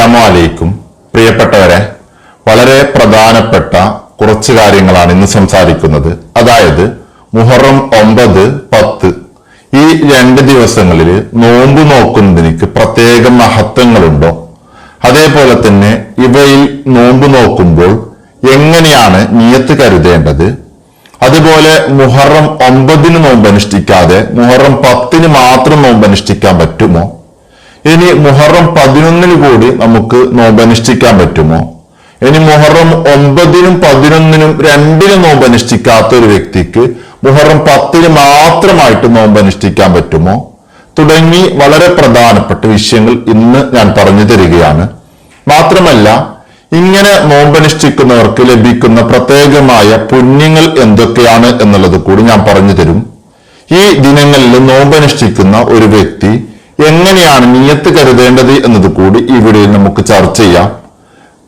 അസ്സലാമു അലൈക്കും പ്രിയപ്പെട്ടവരെ വളരെ പ്രധാനപ്പെട്ട കുറച്ച് കാര്യങ്ങളാണ് ഇന്ന് സംസാരിക്കുന്നത്. അതായത് മുഹറം ഒമ്പത് പത്ത് ഈ രണ്ട് ദിവസങ്ങളിൽ നോമ്പ് നോക്കുന്നതിന് പ്രത്യേക മഹത്വങ്ങളുണ്ടോ? അതേപോലെ തന്നെ ഇവയിൽ നോമ്പ് നോക്കുമ്പോൾ എങ്ങനെയാണ് നിയത്ത് കരുതേണ്ടത്? അതുപോലെ മുഹറം ഒമ്പതിന് നോമ്പ് അനുഷ്ഠിക്കാതെ മുഹറം പത്തിന് മാത്രം നോമ്പ് അനുഷ്ഠിക്കാൻ പറ്റുമോ? ഇനി മുഹറം പതിനൊന്നിന് കൂടി നമുക്ക് നോമ്പനുഷ്ഠിക്കാൻ പറ്റുമോ? ഇനി മുഹറം ഒമ്പതിനും പതിനൊന്നിനും രണ്ടിനും നോമ്പ് അനുഷ്ഠിക്കാത്ത ഒരു വ്യക്തിക്ക് മുഹറം പത്തിന് മാത്രമായിട്ട് നോമ്പ് അനുഷ്ഠിക്കാൻ പറ്റുമോ? തുടങ്ങി വളരെ പ്രധാനപ്പെട്ട വിഷയങ്ങൾ ഇന്ന് ഞാൻ പറഞ്ഞു തരികയാണ്. മാത്രമല്ല ഇങ്ങനെ നോമ്പനുഷ്ഠിക്കുന്നവർക്ക് ലഭിക്കുന്ന പ്രത്യേകമായ പുണ്യങ്ങൾ എന്തൊക്കെയാണ് എന്നുള്ളത് കൂടി ഞാൻ പറഞ്ഞു തരും. ഈ ദിനങ്ങളിൽ നോമ്പനുഷ്ഠിക്കുന്ന ഒരു വ്യക്തി എങ്ങനെയാണ് നിയത്ത് കരുതേണ്ടത് എന്നത് കൂടി ഇവിടെ നമുക്ക് ചർച്ച ചെയ്യാം.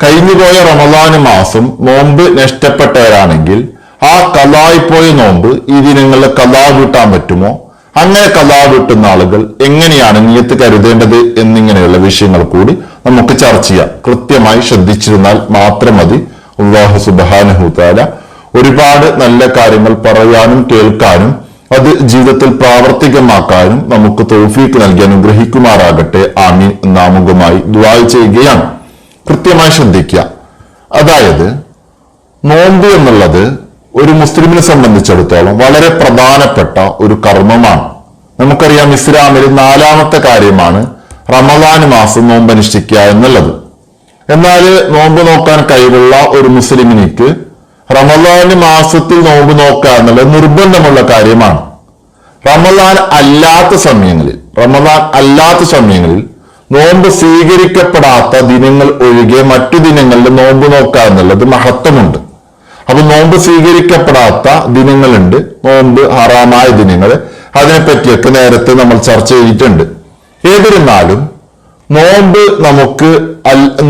കഴിഞ്ഞുപോയ റമദാന് മാസം നോമ്പ് നഷ്ടപ്പെട്ടവരാണെങ്കിൽ ആ കലായിപ്പോയ നോമ്പ് ഈ ദിനങ്ങളിൽ കലാ വീട്ടാൻ പറ്റുമോ? അങ്ങനെ കലാ വീട്ടുന്ന ആളുകൾ എങ്ങനെയാണ് നിയത്ത് കരുതേണ്ടത് എന്നിങ്ങനെയുള്ള വിഷയങ്ങൾ കൂടി നമുക്ക് ചർച്ച ചെയ്യാം. കൃത്യമായി ശ്രദ്ധിച്ചിരുന്നാൽ മാത്രം മതി. അള്ളാഹു സുബാനഹുത്താല ഒരുപാട് നല്ല കാര്യങ്ങൾ പറയാനും കേൾക്കാനും അത് ജീവിതത്തിൽ പ്രാവർത്തികമാക്കാനും നമുക്ക് തോഫീക്ക് നൽകി അനുഗ്രഹിക്കുമാറാകട്ടെ. ആമീൻ. നാമുഖമായി ദ്വായ ചെയ്യുകയാണ്. കൃത്യമായി ശ്രദ്ധിക്കുക. അതായത് നോമ്പ് എന്നുള്ളത് ഒരു മുസ്ലിമിനെ സംബന്ധിച്ചിടത്തോളം വളരെ പ്രധാനപ്പെട്ട ഒരു കർമ്മമാണ്. നമുക്കറിയാം ഇസ്ലാമിൽ നാലാമത്തെ കാര്യമാണ് റമദാൻ മാസം നോമ്പ് അനുഷ്ഠിക്കുക എന്നുള്ളത്. എന്നാൽ നോമ്പ് നോക്കാൻ കഴിവുള്ള ഒരു മുസ്ലിമിനിക്ക് റമദാൻ മാസത്തിൽ നോമ്പ് നോക്കുക എന്നുള്ളത് നിർബന്ധമുള്ള കാര്യമാണ്. റമദാൻ അല്ലാത്ത സമയങ്ങളിൽ റമദാൻ അല്ലാത്ത സമയങ്ങളിൽ നോമ്പ് സ്വീകരിക്കപ്പെടാത്ത ദിനങ്ങൾ ഒഴികെ മറ്റു ദിനങ്ങളിൽ നോമ്പ് നോക്കുക എന്നുള്ളത് മഹത്വമുണ്ട്. അപ്പൊ നോമ്പ് സ്വീകരിക്കപ്പെടാത്ത ദിനങ്ങളുണ്ട് നോമ്പ് ഹറാമായ ദിനങ്ങൾ അതിനെപ്പറ്റിയൊക്കെ നേരത്തെ നമ്മൾ ചർച്ച ചെയ്തിട്ടുണ്ട്. ഏതിരുന്നാലും നോമ്പ് നമുക്ക്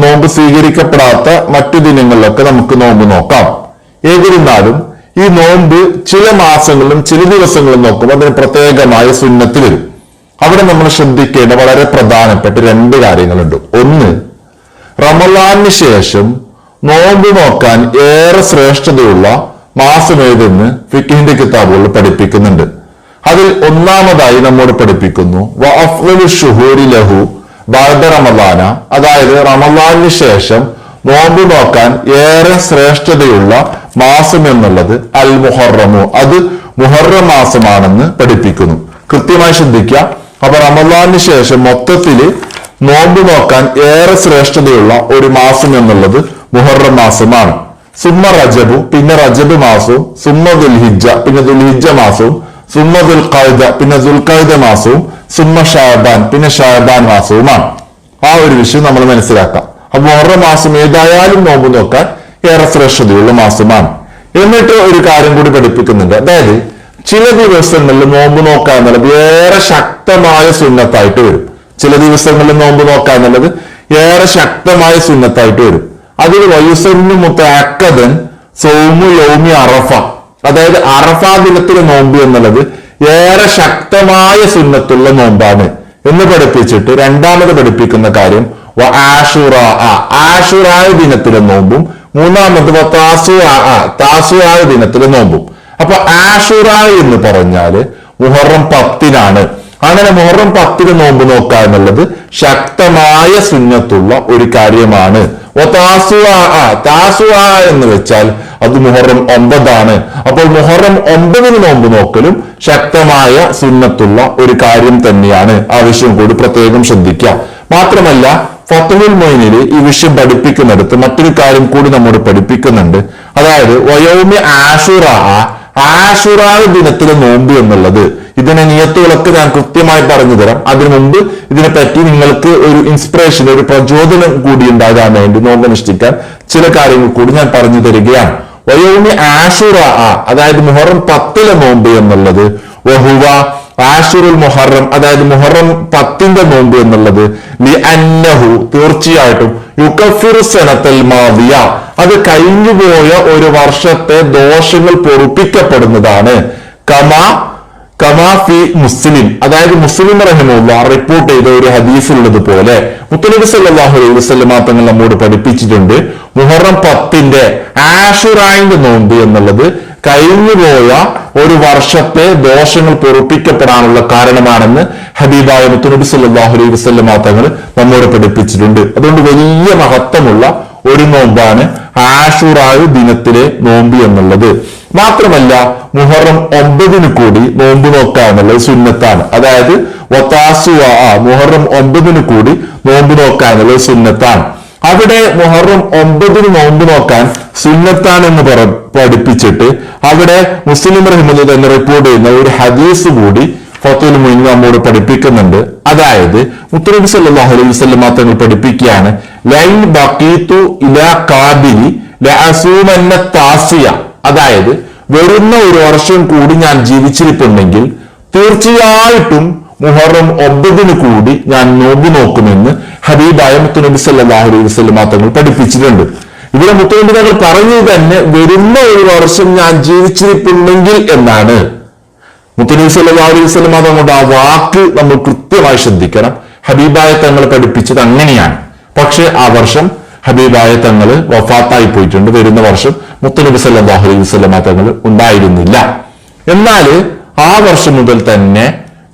നോമ്പ് സ്വീകരിക്കപ്പെടാത്ത മറ്റു ദിനങ്ങളിലൊക്കെ നമുക്ക് നോമ്പ് നോക്കാം. ഏതിരുന്നാലും ഈ നോമ്പ് ചില മാസങ്ങളിലും ചില ദിവസങ്ങളിലും നോക്കുമ്പോൾ അതിന് പ്രത്യേകമായ സുന്നത്ത് വരും. അവിടെ നമ്മൾ ശ്രദ്ധിക്കേണ്ട വളരെ പ്രധാനപ്പെട്ട രണ്ട് കാര്യങ്ങളുണ്ട്. ഒന്ന് റമലാന് ശേഷം നോമ്പ് നോക്കാൻ ഏറെ ശ്രേഷ്ഠതയുള്ള മാസം ഏതെന്ന് ഫിക്കിന്റെ കിതാബുകൾ പഠിപ്പിക്കുന്നുണ്ട്. അതിൽ ഒന്നാമതായി നമ്മോട് പഠിപ്പിക്കുന്നു ലഹു റമദാന. അതായത് റമലാനു ശേഷം നോമ്പ് നോക്കാൻ ഏറെ ശ്രേഷ്ഠതയുള്ള മാസം എന്നുള്ളത് അൽ മുഹറമു അത് മുഹറം മാസമാണെന്ന് പഠിപ്പിക്കുന്നു. കൃത്യമായി ശ്രദ്ധിക്കുക. അപ്പൊ റമദാനു ശേഷം മൊത്തത്തിൽ നോമ്പ് നോക്കാൻ ഏറെ ശ്രേഷ്ഠതയുള്ള ഒരു മാസം എന്നുള്ളത് മുഹറം മാസമാണ്. സുമ്മ റജബു പിന്നെ റജബ് മാസവും സുമ്മ ദുൽഹിജ പിന്നെ ദുൽഹിജ മാസവും സുമ്മ ദുൽഖായുധ പിന്നെ ദുൽഖായുധ മാസവും സുമ്മ ഷാബാൻ പിന്നെ ഷാബാൻ മാസവുമാണ്. ആ ഒരു വിഷയം നമ്മൾ മനസ്സിലാക്കാം. മുഹറം മാസം ഏതായാലും നോമ്പ് നോക്കാൻ ഏറെ ശ്രേഷ്ഠതയുള്ള മാസമാണ്. എന്നിട്ട് ഒരു കാര്യം കൂടി പഠിപ്പിക്കുന്നുണ്ട്. അതായത് ചില ദിവസങ്ങളിൽ നോമ്പ് നോക്കുക എന്നുള്ളത് ഏറെ ശക്തമായ സുന്നത്തായിട്ട് വരും. ചില ദിവസങ്ങളിൽ നോമ്പ് നോക്കുക എന്നുള്ളത് ഏറെ ശക്തമായ സുന്നത്തായിട്ട് വരും. അതിൽ വയസ്സന് മുത്ത അക്കദൻ സോമു യൗമി അറഫ. അതായത് അറഫ ദിനത്തിലെ നോമ്പ് എന്നുള്ളത് ഏറെ ശക്തമായ സുന്നത്തുള്ള നോമ്പാണ് എന്ന് പഠിപ്പിച്ചിട്ട് രണ്ടാമത് പഠിപ്പിക്കുന്ന കാര്യം ആഷുറ ആഷുറായ ദിനത്തിലെ നോമ്പും മൂന്നാമത് താസുആ ദിനത്തിലെ നോമ്പും. അപ്പൊ ആഷുറ എന്ന് പറഞ്ഞാൽ മുഹറം പത്തിനാണ്. അങ്ങനെ മുഹറം പത്തിന് നോമ്പ് നോക്കുക എന്നുള്ളത് ശക്തമായ സുന്നത്തുള്ള ഒരു കാര്യമാണ്. താസുവ എന്ന് വെച്ചാൽ അത് മുഹറം ഒമ്പതാണ്. അപ്പോൾ മുഹറം ഒമ്പതിന് നോമ്പ് നോക്കലും ശക്തമായ സുന്നത്തുള്ള ഒരു കാര്യം തന്നെയാണ്. ആവശ്യം കൂടി പ്രത്യേകം ശ്രദ്ധിക്കുക മാത്രമല്ല ഫത്തുൽ മൊയിനിൽ ഈ വിഷയം പഠിപ്പിക്കുന്നിടത്ത് മറ്റൊരു കാര്യം കൂടി നമ്മോട് പഠിപ്പിക്കുന്നുണ്ട്. അതായത് വയോമി ആഷുറ ആഷുറാവ് ദിനത്തിലെ നോമ്പ് എന്നുള്ളത്. ഇതിനെ നിയത്തുകളൊക്കെ ഞാൻ കൃത്യമായി പറഞ്ഞു തരാം. അതിനു മുമ്പ് ഇതിനെപ്പറ്റി നിങ്ങൾക്ക് ഒരു ഇൻസ്പിറേഷൻ ഒരു പ്രചോദനം കൂടി ഉണ്ടാകാൻ വേണ്ടി നോമ്പ് അനുഷ്ഠിക്കാൻ ചില കാര്യങ്ങൾ കൂടി ഞാൻ പറഞ്ഞു തരികയാണ്. വയോമി ആഷുറ അതായത് മുഹറം പത്തിലെ നോമ്പ് എന്നുള്ളത്. വഹുവ ആഷുറുൽ മൊഹറം അതായത് മൊഹറം പത്തിന്റെ നോമ്പ് എന്നുള്ളത് ലി അന്നഹു തീർച്ചയായിട്ടും യുക്കഫിറു സനത്തൽ മാവിയ അത് കഴിഞ്ഞുപോയ ഒരു വർഷത്തെ ദോഷങ്ങൾ പൊറുപ്പിക്കപ്പെടുന്നതാണ്. കമാ കമാഫി മുസ്ലിം അതായത് മുസ്ലിം റഹിമുള്ള റിപ്പോർട്ട് ചെയ്ത ഒരു ഹദീസിലുള്ളത് പോലെ മുത്തനബി സല്ലാഹു അലൈഹി മാത്രങ്ങൾ നമ്മോട് പഠിപ്പിച്ചിട്ടുണ്ട് മുഹറം പത്തിന്റെ ആഷുറായിന്റെ നോമ്പ് എന്നുള്ളത് കഴിഞ്ഞുപോയ ഒരു വർഷത്തെ ദോഷങ്ങൾ പൊറുപ്പിക്കപ്പെടാനുള്ള കാരണമാണെന്ന് ഹബീബായ മുത്തുനബി സല്ലല്ലാഹു അലൈഹി വസല്ലമ തങ്ങൾ നമ്മോട് പഠിപ്പിച്ചിട്ടുണ്ട്. അതുകൊണ്ട് വലിയ മഹത്വമുള്ള ഒരു നോമ്പാണ് ആഷുറായു ദിനത്തിലെ നോമ്പ് എന്നുള്ളത്. മാത്രമല്ല മുഹറം ഒമ്പതിന് കൂടി നോമ്പ് നോക്കുക എന്നുള്ളത് സുന്നത്താണ്. അതായത് വത്താസുവ മുഹറം ഒമ്പതിന് കൂടി നോമ്പ് നോക്കുക എന്നുള്ളത് സുന്നത്താണ്. അവിടെ മുഹറം ഒമ്പതിന് നോമ്പ് നോക്കാൻ സുന്നത്താണ് എന്ന് പറ പഠിപ്പിച്ചിട്ട് അവിടെ മുസ്ലിം റഹ്മദ് തന്നെ റിപ്പോർട്ട് ചെയ്യുന്ന ഒരു ഹദീസ് കൂടി ഫത്തുൽ മുയിൻ നമ്മോട് പഠിപ്പിക്കുന്നുണ്ട്. അതായത് മുത്തനബി സല്ലാഹു അലൈഹി വസ്ലം മാത്രങ്ങൾ പഠിപ്പിക്കുകയാണ് ലൈൻ ബക്കീത്തു ഇലാ കാബിലി താസിയ. അതായത് വരുന്ന ഒരു വർഷം കൂടി ഞാൻ ജീവിച്ചിരിപ്പുണ്ടെങ്കിൽ തീർച്ചയായിട്ടും മുഹറം ഒമ്പതിന് കൂടി ഞാൻ നോമ്പ് നോക്കുമെന്ന് ഹബീബായ മുത്തുനബി സല്ലല്ലാഹു അലൈഹി വസല്ലം തങ്ങൾ പഠിപ്പിച്ചിട്ടുണ്ട്. ഇവിടെ മുത്തുനബി തങ്ങൾ പറഞ്ഞു തന്നെ വരുന്ന ഒരു വർഷം ഞാൻ ജീവിച്ചിരിപ്പുണ്ടെങ്കിൽ എന്നാണ്. മുത്തുനബി സല്ലാഹു അലൈഹി വസ്ലം തങ്ങളുടെ ആ വാക്ക് നമ്മൾ കൃത്യമായി ശ്രദ്ധിക്കണം. ഹബീബായ തങ്ങൾ പഠിപ്പിച്ചത് അങ്ങനെയാണ്. പക്ഷെ ആ വർഷം ഹബീബായ തങ്ങൾ വഫാത്തായി പോയിട്ടുണ്ട്. വരുന്ന വർഷം മുത്തനബി സല്ലാഹു അലൈഹി വസ്ലം തങ്ങൾ ഉണ്ടായിരുന്നില്ല. എന്നാൽ ആ വർഷം മുതൽ തന്നെ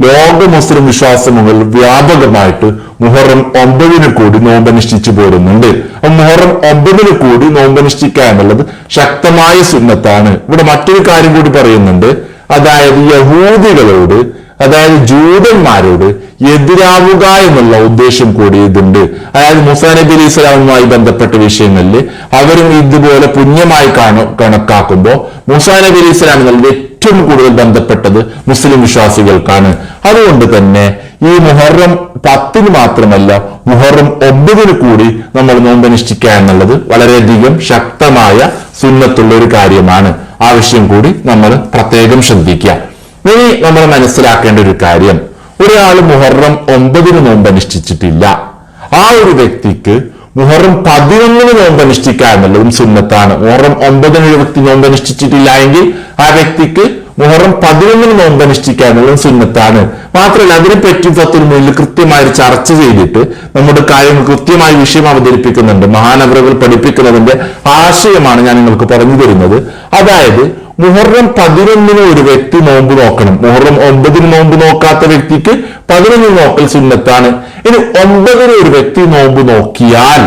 ലോക മുസ്ലിം വിശ്വാസങ്ങൾ വ്യാപകമായിട്ട് മുഹറം ഒമ്പതിന് കൂടി നോമ്പനുഷ്ഠിച്ചു പോരുന്നുണ്ട്. മുഹറം ഒമ്പതിന് കൂടി നോമ്പനുഷ്ഠിക്കുക എന്നുള്ളത് ശക്തമായ സുന്നത്താണ്. ഇവിടെ മറ്റൊരു കാര്യം കൂടി പറയുന്നുണ്ട്. അതായത് യഹൂദികളോട് അതായത് ജൂതന്മാരോട് എതിരാവുക എന്നുള്ള ഉദ്ദേശം കൂടി ഇതുണ്ട്. അതായത് മുസാ നബി അലി ഇസ്ലാമുമായി ബന്ധപ്പെട്ട വിഷയങ്ങളിൽ അവരും ഇതുപോലെ പുണ്യമായി കാണു കണക്കാക്കുമ്പോൾ മുസാ നബി അലി ഇസ്ലാമുകളിൽ ഏറ്റവും കൂടുതൽ ബന്ധപ്പെട്ടത് മുസ്ലിം വിശ്വാസികൾക്കാണ്. അതുകൊണ്ട് തന്നെ ഈ മുഹറം പത്തിന് മാത്രമല്ല മുഹറം ഒമ്പതിന് കൂടി നമ്മൾ നോമ്പനുഷ്ഠിക്കുക എന്നുള്ളത് വളരെയധികം ശക്തമായ സുന്നത്തുള്ള ഒരു കാര്യമാണ് ആവശ്യം കൂടി നമ്മൾ പ്രത്യേകം ശ്രദ്ധിക്കുക. ഇനി നമ്മൾ മനസ്സിലാക്കേണ്ട ഒരു കാര്യം. ഒരാൾ മുഹറം ഒമ്പതിന് നോമ്പ് അനുഷ്ഠിച്ചിട്ടില്ല ആ ഒരു വ്യക്തിക്ക് മുഹറം പതിനൊന്നിന് നോമ്പ് അനുഷ്ഠിക്കുക എന്നുള്ളതും സുന്നത്താണ്. മുഹറം ഒമ്പതിന് ഒരു വ്യക്തി നോമ്പ് അനുഷ്ഠിച്ചിട്ടില്ല എങ്കിൽ ആ വ്യക്തിക്ക് മുഹറം പതിനൊന്നിന് നോമ്പ് അനുഷ്ഠിക്കുക എന്നുള്ളതും സുന്നത്താണ്. മാത്രമല്ല അതിനെപ്പറ്റി ഫത്തുൽ മുന്നിൽ കൃത്യമായി ചർച്ച ചെയ്തിട്ട് നമ്മുടെ കാര്യങ്ങൾ കൃത്യമായി വിഷയം അവതരിപ്പിക്കുന്നുണ്ട്. മഹാനവറുകൾ പഠിപ്പിക്കുന്നതിന്റെ ആശയമാണ് ഞാൻ നിങ്ങൾക്ക് പറഞ്ഞു തരുന്നത്. അതായത് മുഹറം പതിനൊന്നിന് ഒരു വ്യക്തി നോമ്പ് നോക്കണം. മുഹറം ഒമ്പതിന് നോമ്പ് നോക്കാത്ത വ്യക്തിക്ക് പതിനൊന്നിന് നോക്കൽ സുന്നത്താണ്. ഇനി ഒമ്പതിന് ഒരു വ്യക്തി നോമ്പ് നോക്കിയാൽ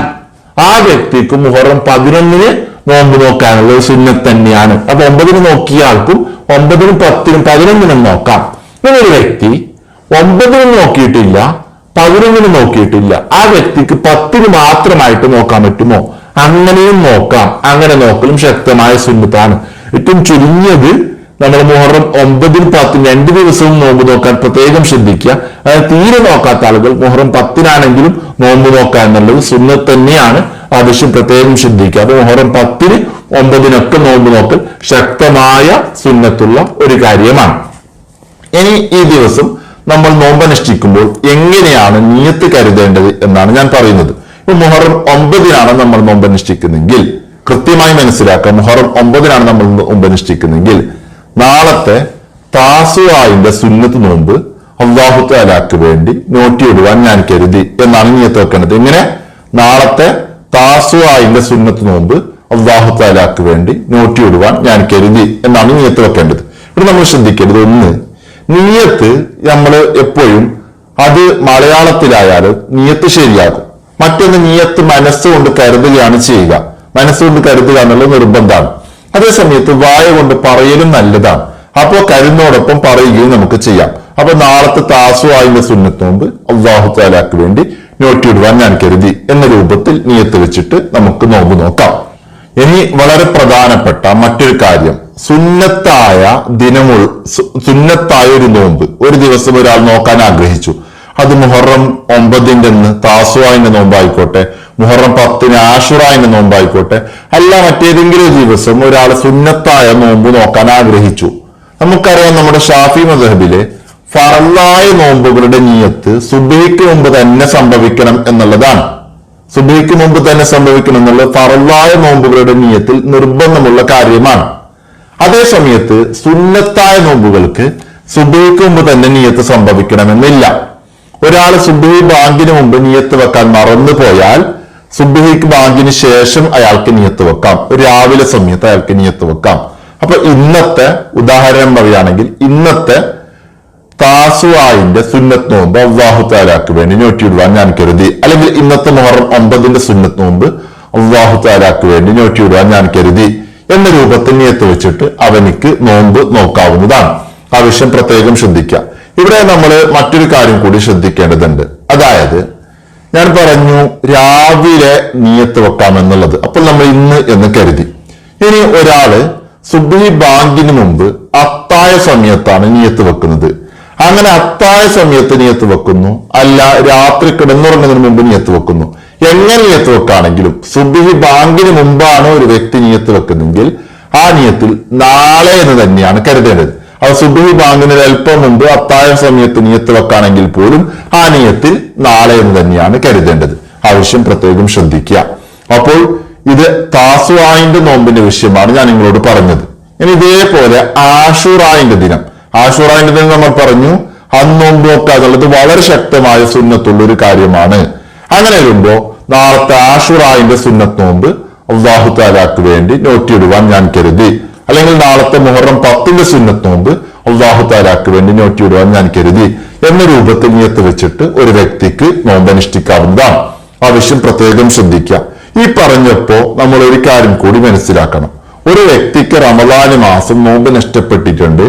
ആ വ്യക്തിക്ക് മുഹറം പതിനൊന്നിന് നോമ്പ് നോക്കാനുള്ള ഒരു സുന്നത്ത് തന്നെയാണ്. അപ്പൊ ഒമ്പതിന് നോക്കിയ ആൾക്കും ഒമ്പതിനും പത്തിനും പതിനൊന്നിനും നോക്കാം. ഇനി ഒരു വ്യക്തി ഒമ്പതിനും നോക്കിയിട്ടില്ല പതിനൊന്നിനും നോക്കിയിട്ടില്ല. ആ വ്യക്തിക്ക് പത്തിന് മാത്രമായിട്ട് നോക്കാൻ പറ്റുമോ? അങ്ങനെയും നോക്കാം. അങ്ങനെ നോക്കലും ശക്തമായ സുന്നത്താണ്. ഏറ്റവും ചുരുങ്ങിയത് നമ്മൾ മുഹറം ഒമ്പതിൽ പത്ത് രണ്ട് ദിവസവും നോമ്പ് നോക്കാൻ പ്രത്യേകം ശ്രദ്ധിക്കുക. അതായത് തീരെ നോക്കാത്ത ആളുകൾ മുഹറം പത്തിനാണെങ്കിലും നോമ്പ് നോക്കുക എന്നുള്ളത് സുന്നത്ത് തന്നെയാണ്. ആവശ്യം പ്രത്യേകം ശ്രദ്ധിക്കുക. അപ്പൊ മുഹറം പത്തിന് ഒമ്പതിനൊക്കെ നോമ്പ് നോക്കൽ ശക്തമായ സുന്നത്തുള്ള ഒരു കാര്യമാണ്. ഇനി ഈ ദിവസം നമ്മൾ നോമ്പനുഷ്ഠിക്കുമ്പോൾ എങ്ങനെയാണ് നീയത്ത് കരുതേണ്ടത് എന്നാണ് ഞാൻ പറയുന്നത്. ഇപ്പൊ മുഹറം ഒമ്പതിനാണ് നമ്മൾ നോമ്പനുഷ്ഠിക്കുന്നെങ്കിൽ കൃത്യമായി മനസ്സിലാക്കുക മുഹറം ഒമ്പതിനാണ് നമ്മൾ മുമ്പ് അനുഷ്ഠിക്കുന്നെങ്കിൽ നാളത്തെ താസുവായിന്റെ സുന്നത്ത് നോമ്പ് അള്ളാഹു താലാക്ക് വേണ്ടി നോട്ടിയിടുവാൻ ഞാൻ കരുതി എന്നാണ് നീയത്ത് വെക്കേണ്ടത്. ഇങ്ങനെ നാളത്തെ താസുവായിന്റെ സുന്നത്ത് നോമ്പ് അള്ളാഹു താലാക്ക് വേണ്ടി നോട്ടിയിടുവാൻ ഞാൻ കരുതി എന്നാണ് നീയത്ത് വെക്കേണ്ടത്. ഇവിടെ നമ്മൾ ശ്രദ്ധിക്കരുത് ഒന്ന് നീയത്ത് നമ്മൾ എപ്പോഴും അത് മലയാളത്തിലായാലും നീയത്ത് ശരിയാകും. മറ്റൊന്ന് നീയത്ത് മനസ്സുകൊണ്ട് കരുതുകയാണ് ചെയ്യുക. മനസ്സുകൊണ്ട് കരുതുക എന്നുള്ളത് നിർബന്ധമാണ്. അതേസമയത്ത് വായ കൊണ്ട് പറയലും നല്ലതാണ്. അപ്പോൾ കരുന്നോടൊപ്പം പറയുകയും നമുക്ക് ചെയ്യാം. അപ്പൊ നാളത്തെ താസുവായിന്റെ സുന്നത്തോമ്പ് അള്ളാഹു താലാക്ക് വേണ്ടി നോട്ടിയിടുവാൻ ഞാൻ കരുതി എന്ന രൂപത്തിൽ നീയത്ത് വെച്ചിട്ട് നമുക്ക് നോമ്പ് നോക്കാം. ഇനി വളരെ പ്രധാനപ്പെട്ട മറ്റൊരു കാര്യം. സുന്നത്തായ ദിനമു സു- സുന്നത്തായ ഒരു നോമ്പ്. ഒരു ദിവസം ഒരാൾ നോക്കാൻ ആഗ്രഹിച്ചു. അത് മുഹറം ഒമ്പതിന്റെ അന്ന് താസുവായിന്റെ നോമ്പായിക്കോട്ടെ മുഹറം പത്തിന് ആഷുറായിന്റെ നോമ്പായിക്കോട്ടെ. അല്ല മറ്റേതെങ്കിലും ദിവസം ഒരാൾ സുന്നത്തായ നോമ്പ് നോക്കാൻ ആഗ്രഹിച്ചു. നമുക്കറിയാം നമ്മുടെ ഷാഫി മദഹബിലെ ഫറലായ നോമ്പുകളുടെ നീയത്ത് സുബൈക്ക് മുമ്പ് തന്നെ സംഭവിക്കണം എന്നുള്ളതാണ്. സുബൈക്ക് മുമ്പ് തന്നെ സംഭവിക്കണം എന്നുള്ളത് ഫറലായ നോമ്പുകളുടെ നീയത്തിൽ നിർബന്ധമുള്ള കാര്യമാണ്. അതേ സമയത്ത് സുന്നത്തായ നോമ്പുകൾക്ക് സുബ്ഹിക്ക് മുമ്പ് തന്നെ നീയത്ത് സംഭവിക്കണമെന്നില്ല. ഒരാൾ സുബ്ഹി ബാങ്കിന് മുമ്പ് നീയത്ത് വെക്കാൻ മറന്നു പോയാൽ സുബഹിക്ക് ബാങ്കിന് ശേഷം അയാൾക്ക് നിയത്ത് വെക്കാം. രാവിലെ സമയത്ത് അയാൾക്ക് നിയത്ത് വെക്കാം. അപ്പൊ ഇന്നത്തെ ഉദാഹരണം പറയുകയാണെങ്കിൽ ഇന്നത്തെ താസുവായിന്റെ സുന്നത്ത് നോമ്പ് അള്ളാഹു താലാക്ക് വേണ്ടി നോറ്റിയിടുവാൻ ഞാൻ കരുതി. അല്ലെങ്കിൽ ഇന്നത്തെ മുഹറം ഒമ്പതിന്റെ സുന്നത്ത് നോമ്പ് അള്ളാഹു താലാക്ക് വേണ്ടി നോറ്റിയിടുവാൻ ഞാൻ കരുതി. എന്ന രൂപത്തിൽ നിയത്ത് വെച്ചിട്ട് അവനിക്ക് നോമ്പ് നോക്കാവുന്നതാണ്. ആവശ്യം പ്രത്യേകം ശ്രദ്ധിക്കുക. ഇവിടെ നമ്മൾ മറ്റൊരു കാര്യം കൂടി ശ്രദ്ധിക്കേണ്ടതുണ്ട്. അതായത് ഞാൻ പറഞ്ഞു രാവിലെ നീയത്ത് വെക്കാം എന്നുള്ളത് അപ്പോൾ നമ്മൾ ഇന്ന് എന്ന് കരുതി. ഇനി ഒരാൾ സുബി ബാങ്കിന് മുമ്പ് അത്തായ സമയത്താണ് നിയത്ത് വെക്കുന്നത്. അങ്ങനെ അത്തായ സമയത്ത് നിയത്ത് വെക്കുന്നു. അല്ല രാത്രി കിടന്നുറങ്ങുന്നതിന് മുമ്പ് നിയത്ത് വെക്കുന്നു. എങ്ങനെ നിയത്ത് വെക്കാണെങ്കിലും സുബിഹി ബാങ്കിന് മുമ്പാണ് ഒരു വ്യക്തി നിയത്ത് വെക്കുന്നെങ്കിൽ ആ നിയത്തിൽ നാളെ എന്ന് തന്നെയാണ് കരുതേണ്ടത്. അത് സുബിഹി ബാങ്കിന് അല്പം മുമ്പ് അത്തായ സമയത്ത് നിയത്ത് വെക്കാണെങ്കിൽ പോലും ആ നിയത്തിൽ നാളെ എന്ന് തന്നെയാണ് കരുതേണ്ടത്. ആവശ്യം പ്രത്യേകം ശ്രദ്ധിക്കുക. അപ്പോൾ ഇത് താസുവായിന്റെ നോമ്പിന്റെ വിഷയമാണ് ഞാൻ നിങ്ങളോട് പറഞ്ഞത്. ഇനി ഇതേപോലെ ആഷുറായിന്റെ ദിനം. ആഷുറായിന്റെ ദിനം നമ്മൾ പറഞ്ഞു അന്ന് നോമ്പ് നോക്കുക എന്നുള്ളത് വളരെ ശക്തമായ സുന്നത്തുള്ള ഒരു കാര്യമാണ്. അങ്ങനെ വരുമ്പോ നാളത്തെ ആഷുറായിന്റെ സുന്നത്ത് നോമ്പ് അള്ളാഹു താലാക്ക് വേണ്ടി നോറ്റിയിടുവാൻ ഞാൻ കരുതി. അല്ലെങ്കിൽ നാളത്തെ മുഹറം പത്തിന്റെ സുന്നത്ത് നോമ്പ് അള്ളാഹു താലാക്ക് വേണ്ടി നോറ്റിയിടുവാൻ ഞാൻ കരുതി എന്ന രൂപത്തിൽ നിയത്ത് വെച്ചിട്ട് ഒരു വ്യക്തിക്ക് നോമ്പ് അനുഷ്ഠിക്കാവുന്നതാണ് ആ പ്രത്യേകം ശ്രദ്ധിക്കുക. ഈ പറഞ്ഞപ്പോ നമ്മൾ ഒരു കാര്യം കൂടി മനസ്സിലാക്കണം. ഒരു വ്യക്തിക്ക് റമദാന് മാസം നോമ്പ് നഷ്ടപ്പെട്ടിട്ടുണ്ട്.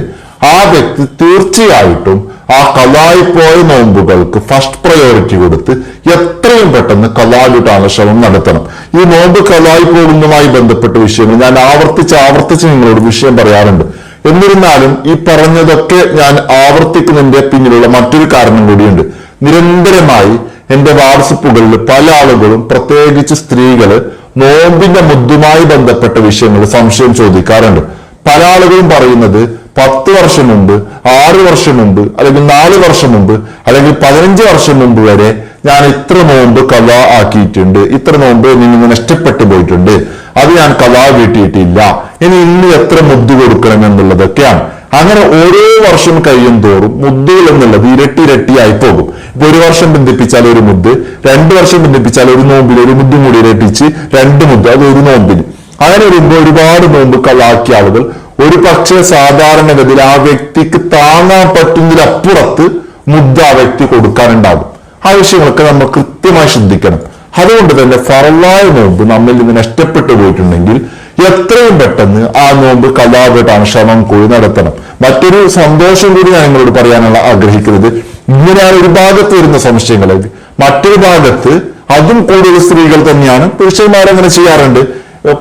ആ വ്യക്തി തീർച്ചയായിട്ടും ആ കലായി പോയ നോമ്പുകൾക്ക് ഫസ്റ്റ് പ്രയോറിറ്റി കൊടുത്ത് എത്രയും പെട്ടെന്ന് കലാലിട്ടാണ് ശ്രമം നടത്തണം. ഈ നോമ്പ് കലായി പോകുന്നതുമായി ബന്ധപ്പെട്ട വിഷയങ്ങൾ ഞാൻ ആവർത്തിച്ച് ആവർത്തിച്ച് നിങ്ങളോട് വിഷയം പറയാറുണ്ട്. എന്നിരുന്നാലും ഈ പറഞ്ഞതൊക്കെ ഞാൻ ആവർത്തിക്കുന്നതിന്റെ പിന്നിലുള്ള മറ്റൊരു കാരണം കൂടിയുണ്ട്. നിരന്തരമായി എന്റെ വാട്സപ്പുകളിൽ പല ആളുകളും പ്രത്യേകിച്ച് സ്ത്രീകൾ നോമ്പിന്റെ മുദ്ദുമായി ബന്ധപ്പെട്ട വിഷയങ്ങൾ സംശയം ചോദിക്കാറുണ്ട്. പല ആളുകളും പറയുന്നത് പത്ത് വർഷം മുമ്പ് ആറ് വർഷം മുമ്പ് അല്ലെങ്കിൽ നാല് വർഷം മുമ്പ് അല്ലെങ്കിൽ പതിനഞ്ച് വർഷം മുമ്പ് വരെ ഞാൻ ഇത്ര നോമ്പ് കഥ ആക്കിയിട്ടുണ്ട്. ഇത്ര നോമ്പ് നിന്ന് നഷ്ടപ്പെട്ടു പോയിട്ടുണ്ട്. അത് ഞാൻ കഥ വീട്ടിയിട്ടില്ല. ഇനി ഇന്ന് എത്ര മുദ്ദ് കൊടുക്കണം എന്നുള്ളതൊക്കെയാണ്. അങ്ങനെ ഓരോ വർഷം കഴിയും തോറും മുദ്ദുകൾ എന്നുള്ളത് ഇരട്ടി ഇരട്ടിയായി പോകും. ഇപ്പൊ ഒരു വർഷം ബന്ധിപ്പിച്ചാൽ ഒരു മുദ്ദ് രണ്ട് വർഷം ബന്ധിപ്പിച്ചാൽ ഒരു നോമ്പിൽ ഒരു മുദ്ദും കൂടി ഇരട്ടിച്ച് രണ്ട് മുദ്ദ അത് ഒരു നോമ്പിൽ അങ്ങനെ വരുമ്പോൾ ഒരുപാട് നോമ്പ് കളാക്കിയ ആളുകൾ ഒരു പക്ഷേ സാധാരണഗതിയിൽ ആ വ്യക്തിക്ക് താങ്ങാൻ പറ്റുന്നതിലപ്പുറത്ത് മുദ്ദ ആ വ്യക്തി കൊടുക്കാനുണ്ടാകും. ആ വിഷയങ്ങളൊക്കെ നമ്മൾ കൃത്യമായി ശ്രദ്ധിക്കണം. അതുകൊണ്ട് തന്നെ ഫറവായ നോമ്പ് നമ്മിൽ നിന്ന് നഷ്ടപ്പെട്ടു പോയിട്ടുണ്ടെങ്കിൽ എത്രയും പെട്ടെന്ന് ആ നോമ്പ് കലാപെട്ടാണ് ശ്രമം കൂടി നടത്തണം. മറ്റൊരു സന്തോഷം കൂടി ഞാൻ നിങ്ങളോട് പറയാനുള്ള ആഗ്രഹിക്കുന്നത്. ഇങ്ങനെയാണ് ഒരു ഭാഗത്ത് വരുന്ന സംശയങ്ങൾ. മറ്റൊരു ഭാഗത്ത് അതും കൂടുതൽ സ്ത്രീകൾ തന്നെയാണ്. പുരുഷന്മാരങ്ങനെ ചെയ്യാറുണ്ട്.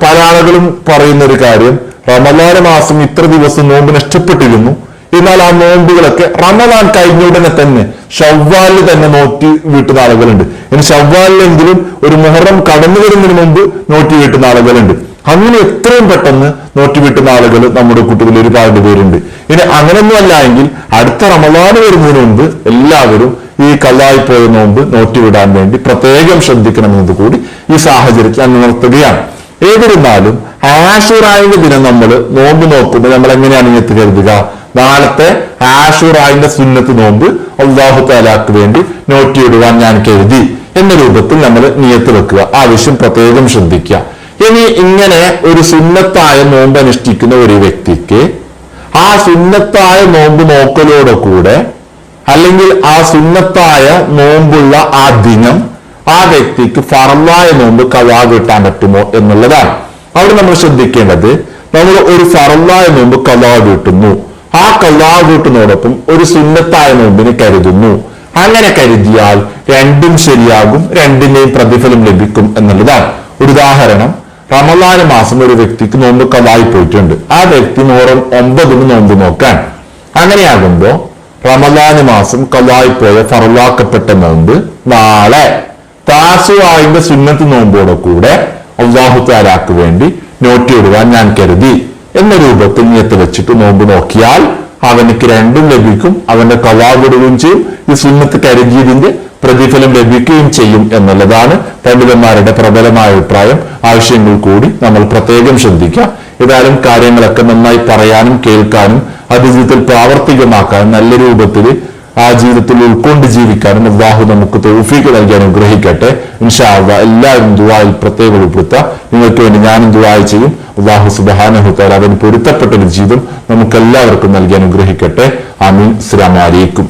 പല ആളുകളും പറയുന്ന ഒരു കാര്യം റമദാന മാസം ഇത്ര ദിവസം നോമ്പ് നഷ്ടപ്പെട്ടിരുന്നു എന്നാൽ ആ നോമ്പുകളൊക്കെ റമദാൻ കഴിഞ്ഞ ഉടനെ തന്നെ ഷവ്വാലിൽ തന്നെ നോറ്റി വീട്ടുന്ന ആളുകളുണ്ട്. ഇനി ഷവ്വാലിലെങ്കിലും ഒരു മുഹറം കടന്നു വരുന്നതിന് മുമ്പ് നോറ്റി വീട്ടുന്ന ആളുകളുണ്ട്. അങ്ങനെ എത്രയും പെട്ടെന്ന് നോറ്റി വീട്ടുന്ന ആളുകൾ നമ്മുടെ കൂട്ടത്തിൽ ഒരുപാട് പേരുണ്ട്. ഇനി അങ്ങനൊന്നും അല്ല എങ്കിൽ അടുത്ത റമദാന് വരുന്നതിന് മുമ്പ് എല്ലാവരും ഈ കല്ലായി പോയ നോമ്പ് നോറ്റി വിടാൻ വേണ്ടി പ്രത്യേകം ശ്രദ്ധിക്കണമെന്നത് കൂടി ഈ സാഹചര്യത്തിൽ അന്ന് ഉണർത്തുകയാണ് ഏതിരുന്നാലും ആഷുറായിന്റെ ദിനം നമ്മൾ നോമ്പ് നോക്കുമ്പോൾ നമ്മൾ എങ്ങനെയാണ് കരുതുക? നാളത്തെ ആഷുറായിന്റെ സുന്നത്ത് നോമ്പ് അള്ളാഹു താലാക്ക് വേണ്ടി ഇടുവാൻ ഞാൻ കരുതി. എന്ന രൂപത്തിൽ നമ്മൾ നിയത്ത് വെക്കുക. ആവശ്യം പ്രത്യേകം ശ്രദ്ധിക്കുക. ഇനി ഇങ്ങനെ ഒരു സുന്നത്തായ നോമ്പ് അനുഷ്ഠിക്കുന്ന ഒരു വ്യക്തിക്ക് ആ സുന്നത്തായ നോമ്പ് നോക്കലോടെ കൂടെ അല്ലെങ്കിൽ ആ സുന്നത്തായ നോമ്പുള്ള ആ ദിനം ആ വ്യക്തിക്ക് ഫറലായ നോമ്പ് കവാ കിട്ടാൻ പറ്റുമോ എന്നുള്ളതാണ്. അവിടെ നമ്മൾ ശ്രദ്ധിക്കേണ്ടത് നമ്മൾ ഒരു ഫറലായ നോമ്പ് കവാ കിട്ടുന്നു. ആ കവാ വീട്ടുന്നതോടൊപ്പം ഒരു സുന്നത്തായ നോമ്പിന് കരുതുന്നു. അങ്ങനെ കരുതിയാൽ രണ്ടും ശരിയാകും രണ്ടിന്റെയും പ്രതിഫലം ലഭിക്കും എന്നുള്ളതാണ്. ഒരു ഉദാഹരണം റമദാന മാസം ഒരു വ്യക്തിക്ക് നോമ്പ് കവായി പോയിട്ടുണ്ട്. ആ വ്യക്തി നോറം ഒമ്പതിന് നോമ്പ് നോക്കാൻ. അങ്ങനെയാകുമ്പോ റമദാന മാസം കവായി പോയ ഫറവാക്കപ്പെട്ട നോമ്പ് നാളെ. താസുവായിന്റെ സുന്നത്ത് നോമ്പോടെ കൂടെ അള്ളാഹു താലാക്ക് വേണ്ടി നോട്ടിയിടുവാൻ ഞാൻ കരുതി എന്ന രൂപത്തിൽ നീയത്ത് വെച്ചിട്ട് നോമ്പ് നോക്കിയാൽ അവനക്ക് രണ്ടും ലഭിക്കും അവന്റെ കവാവിടുകയും ചെയ്യും ഈ സുന്നത്ത് കരുതിയതിന്റെ പ്രതിഫലം ലഭിക്കുകയും ചെയ്യും എന്നുള്ളതാണ് പണ്ഡിതന്മാരുടെ പ്രബലമായ അഭിപ്രായം. ആവശ്യങ്ങൾ കൂടി നമ്മൾ പ്രത്യേകം ശ്രദ്ധിക്കുക. ഏതായാലും കാര്യങ്ങളൊക്കെ നന്നായി പറയാനും കേൾക്കാനും അത് ജീവിതത്തിൽ പ്രാവർത്തികമാക്കാനും നല്ല രൂപത്തിൽ ആ ജീവിതത്തിൽ ഉൾക്കൊണ്ട് ജീവിക്കാൻ അള്ളാഹു നമുക്ക് തൗഫീക്ക് നൽകി അനുഗ്രഹിക്കട്ടെ. ഇൻഷാ അള്ളാ എല്ലാവരും ദുബായിൽ പ്രത്യേകം ഉൾപ്പെടുത്തുക. നിങ്ങൾക്ക് വേണ്ടി ഞാനും ദുബായി ചെയ്യും. അള്ളാഹു സുബാനഹുത്താൽ അതിന് പൊരുത്തപ്പെട്ട ഒരു ജീവിതം നമുക്ക് എല്ലാവർക്കും നൽകി അനുഗ്രഹിക്കട്ടെ. അമീൻ അസ്സലാമു അലൈക്കും.